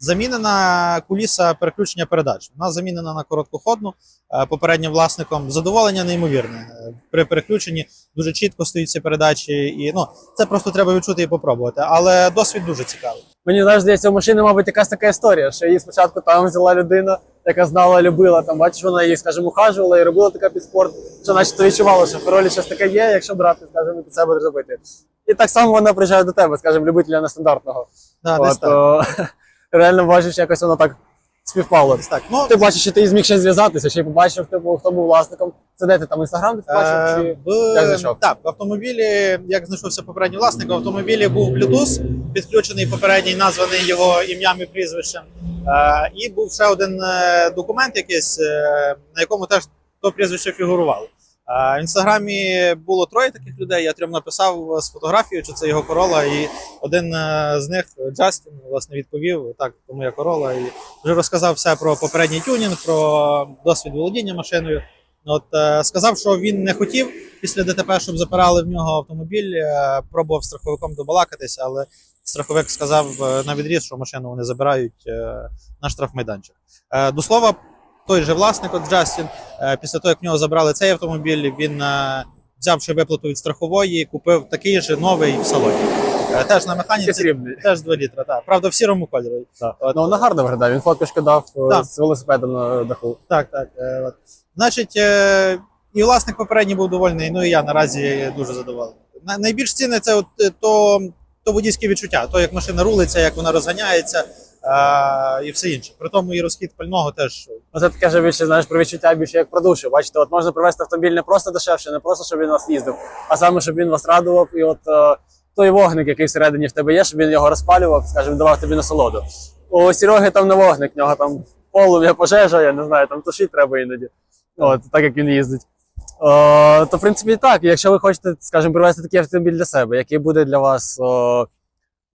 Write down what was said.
Замінена куліса переключення передач. Вона замінена на короткоходну е, попереднім власником. Задоволення неймовірне. Е, При переключенні дуже чітко стоять ці передачі, і ну це просто треба відчути і попробувати. Але досвід дуже цікавий. Мені завжди здається, у машини, мабуть, якась така історія, що її спочатку там взяла людина, яка знала, любила. Там бачиш, вона її, скажімо, ухажувала і робила така під спорт, що начебто відчувала, що в Королі щось таке є, якщо брати, скажімо, під себе зробити. І так само вона приїжджає до тебе, скажімо, любителя нестандартного. Да, От, реально бачиш, якось воно так співпало. Так. Ну, Ти бачиш, що ти зміг ще зв'язатися, ще й побачив, типу, хто був власником. Це де ти там інстаграм ти побачив? Е, Чи... в, як знайшов? так, в автомобілі, як знайшовся попередній власник, в автомобілі був Bluetooth, підключений попередній, названий його ім'ям і прізвищем. Е, і був ще один е, документ, якийсь, е, на якому теж то прізвище фігурувало. В інстаграмі було троє таких людей. Я трьом написав з фотографією, чи це його корола, і один е, з них, Джастін, власне, відповів: так, то моя корола, і вже розказав все про попередній тюнінг, про досвід володіння машиною. От е, сказав, що він не хотів після ДТП, щоб запирали в нього автомобіль. е, пробував страховиком добалакатися, але страховик сказав на відріз, що машину вони забирають на штрафмайданчик. До слова, той же власник, от Джастін, е, після того, як в нього забрали цей автомобіль, він е, взяв ще виплату від страхової, купив такий же новий в салоні. Е, теж на механіці, теж 2 літра. Так. Правда, в сірому кольорі. От. Ну, вона гарно виглядає, він фоточку дав Так. з велосипедом на даху. Так, так. От. Значить, і власник попередній був довольний, ну і я наразі дуже задоволений. На- Найбільш цінне це от, то, то водійське відчуття, то як машина рулиться, як вона розганяється е, і все інше. При тому і розхід пального теж. Ну, це таке ж більше, знаєш, про відчуття більше як про душу. Бачите, от можна привезти автомобіль не просто дешевше, не просто, щоб він вас їздив, а саме, щоб він вас радував. І от е, той вогник, який всередині в тебе є, щоб він його розпалював, скажімо, давав тобі насолоду. У Сереги там не вогник, в нього там полум'я пожежа, я не знаю, там тушити треба іноді. От, так як він їздить. Е, то, в принципі, так. Якщо ви хочете, скажімо, привезти такий автомобіль для себе, який буде для вас о,